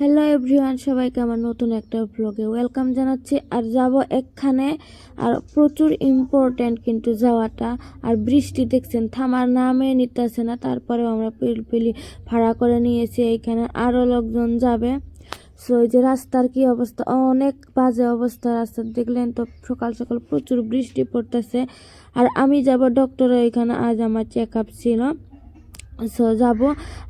Hello everyone সবাইকে আমার নতুন একটা ব্লগে ওয়েলকাম জানাচ্ছি। আর যাব এখানে আর প্রচুর ইম্পর্ট্যান্ট কিন্তু যাওয়াটা। আর বৃষ্টি দেখছেন, থামার নামে নিতেছে না, তারপরেও আমরা পিলপিলি ভাড়া করে নিয়েছি এইখানে আরও লোকজন যাবে। সো যে রাস্তার কি অবস্থা? অনেক বাজে অবস্থা রাস্তা, দেখলেন তো, সকাল সকাল প্রচুর বৃষ্টি পড়তেছে। আর আমি যাব ডক্টরের এখানে আজ আমার চেক আপ ছিল। সো যাব।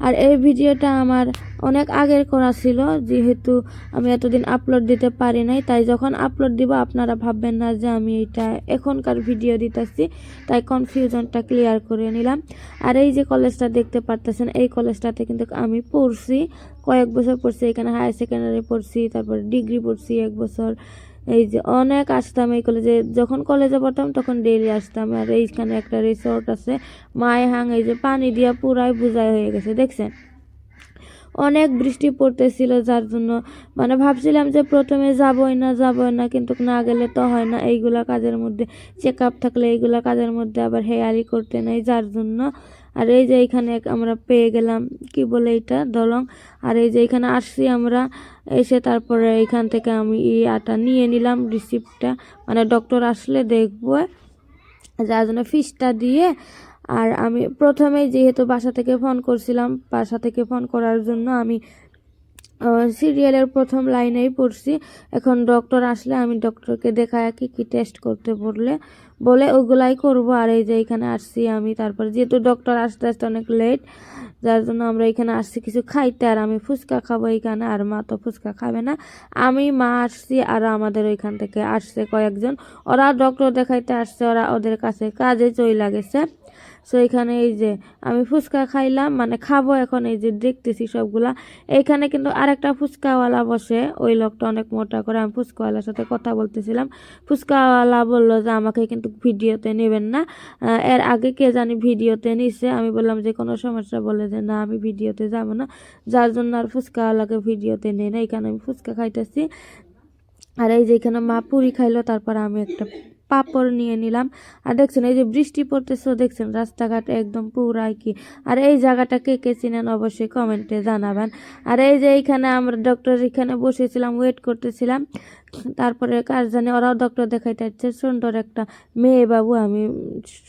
আর এই ভিডিওটা আমার অনেক আগের করা ছিল, যেহেতু আমি এতদিন আপলোড দিতে পারি নাই। তাই যখন আপলোড দিব, আপনারা ভাববেন না যে আমি এটা এখনকার ভিডিও দিতেছি। তাই কনফিউশনটা ক্লিয়ার করে নিলাম। আর এই যে কলেজটা দেখতে পারতেছেন, এই কলেজটাতে কিন্তু আমি পড়ছি, কয়েক বছর পড়ছি। এখানে হায়ার সেকেন্ডারি পড়ছি, তারপর ডিগ্রি পড়ছি এক বছর। এই যে অনেক আসতাম এই কলেজে যখন কলেজে পড়তাম তখন ডেইলি আসতাম। আর এইখানে একটা রিসোর্ট আছে মায়ে হাং এই যে পানি দিয়া পুরাই বুঝাই হয়ে গেছে, দেখছেন? অনেক বৃষ্টি পড়তেছিল যার জন্য মানে ভাবছিলাম যে প্রথমে যাবই না যাবই না, কিন্তু না গেলে তো হয় না। এইগুলা কাজের মধ্যে চেক আপ থাকলে এইগুলা কাজের মধ্যে আবার হেয়ারি করতে নেই, যার জন্য আর এই যে এখানে আমরা পেয়ে গেলাম, কি বলে এটা, দলং। আর এই যে এখানে আসছি আমরা, এসে তারপরে এখান থেকে আমি এই আটা নিয়ে নিলাম রিসিপ্টটা মানে ডক্টর আসলে দেখব যার জন্য ফিসটা দিয়ে। আর আমি প্রথমে যেহেতু বাসা থেকে ফোন করছিলাম, বাসা থেকে ফোন করার জন্য আমি সিরিয়ালের প্রথম লাইনেই পড়ছি। এখন ডক্টর আসলে আমি ডক্টরকে দেখায় কি কি টেস্ট করতে বললে, বলে ওগুলাই করব। আর এই যে এখানে আসছি আমি, তারপর যেহেতু ডক্টর আসতে আসতে অনেক লেট যার জন্য আমরা এখানে আসছি কিছু খাইতে। আর আমি ফুচকা খাব এখানে, আর মা তো ফুচকা খাবে না। আমি, মা আসছি, আর আমাদের ওইখান থেকে আসছে কয়েকজন। ওরা ডক্টর দেখাইতে আসছে, ওরা ওদের কাছে কাজে চই গেছে। সো এখানে এই যে আমি ফুচকা খাইলাম মানে খাব এখন, এই যে দেখতেছি সবগুলা। এইখানে কিন্তু আরেকটা ফুচকাওয়ালা বসে, ওই লোকটা অনেক মোটা করে, আমি ফুচকাওয়ালার সাথে কথা বলতেছিলাম। ফুচকাওয়ালা বলল যে, আমাকে কিন্তু ভিডিওতে নেবেন না। এর আগে কে জানি ভিডিওতে নিছে। আমি বললাম যে, কোনো সমস্যা? বলে যে, না, আমি ভিডিওতে যাব না। যার জন্য আর ফুচকাওয়ালাকে ভিডিওতে নেই না। এখানে আমি ফুচকা খাইতেছি। আর এই যে এখানে মা পুরি খাইলো, তারপর আমি একটা পাপড় নিয়ে নিলাম। আর দেখছেন, এই যে বৃষ্টি পড়তেছে, দেখছেন রাস্তাঘাট একদম পুরাই কি। আর এই জায়গাটা কে কে চিনেন অবশ্যই কমেন্টে জানাবেন। আর এই যে এইখানে আমরা ডক্টর এখানে বসেছিলাম ওয়েট করতেছিলাম। তারপরে কার জানি, ওরাও ডক্টর দেখাইতে আসছে, সুন্দর একটা মেয়ে বাবু, আমি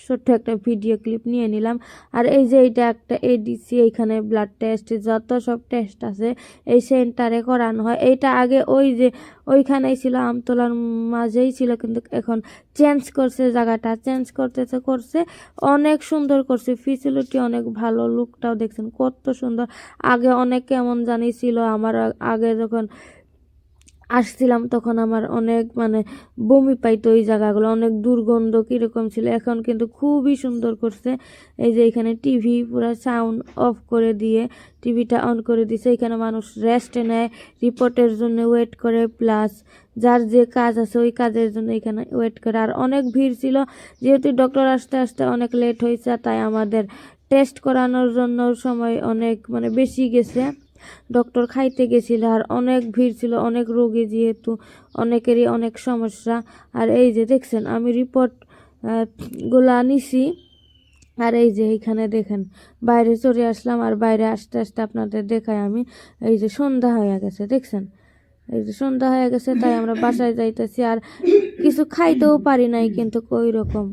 ছোট্ট একটা ভিডিও ক্লিপ নিয়ে নিলাম। আর এই যে এইটা একটা এডিসি এইখানে ব্লাড টেস্ট যত সব টেস্ট আছে, এই সেন্টারে করানো হয়। এইটা আগে ওই যে ওইখানেই ছিল, আমতলার মাঝেই ছিল, কিন্তু এখন চেঞ্জ করছে জায়গাটা। চেঞ্জ করতেছে, করছে, অনেক সুন্দর করছে। ফেসিলিটি অনেক ভালো লুকটাও দেখছেন, কত সুন্দর। আগে অনেক কেমন জানি ছিল, আমার আগে যখন আসছিলাম তখন আমার অনেক মানে বমি পাইতো ওই জায়গাগুলো, অনেক দুর্গন্ধ কীরকম ছিল। এখন কিন্তু খুবই সুন্দর করছে। এই যে এখানে টিভি পুরো সাউন্ড অফ করে দিয়ে টিভিটা অন করে দিছে। এখানে মানুষ রেস্টে নেয় রিপোর্টের জন্য ওয়েট করে প্লাস যার যে কাজ আছে ওই কাজের জন্য এখানে ওয়েট করে। আর অনেক ভিড় ছিল, যেহেতু ডক্টর আসতে আসতে অনেক লেট হয়েছে, তাই আমাদের টেস্ট করানোর জন্য সময় অনেক মানে বেশি গেছে। ডক্টর খাইতে গেছিল আর অনেক ভিড় ছিল, অনেক রোগী যেহেতু, অনেকেরই অনেক সমস্যা। আর এই যে দেখছেন, আমি রিপোর্টগুলা নিছি। আর এই যে এইখানে দেখেন, বাইরে চলে আসলাম আর বাইরে আসতে আসতে আপনাদের দেখাই আমি। এই যে সন্ধ্যা হয়ে গেছে, দেখছেন? এই যে সন্ধ্যা হয়ে গেছে, তাই আমরা বাসায় যাইতেছি আর কিছু খাইতেও পারি নাই কিন্তু ওই রকম।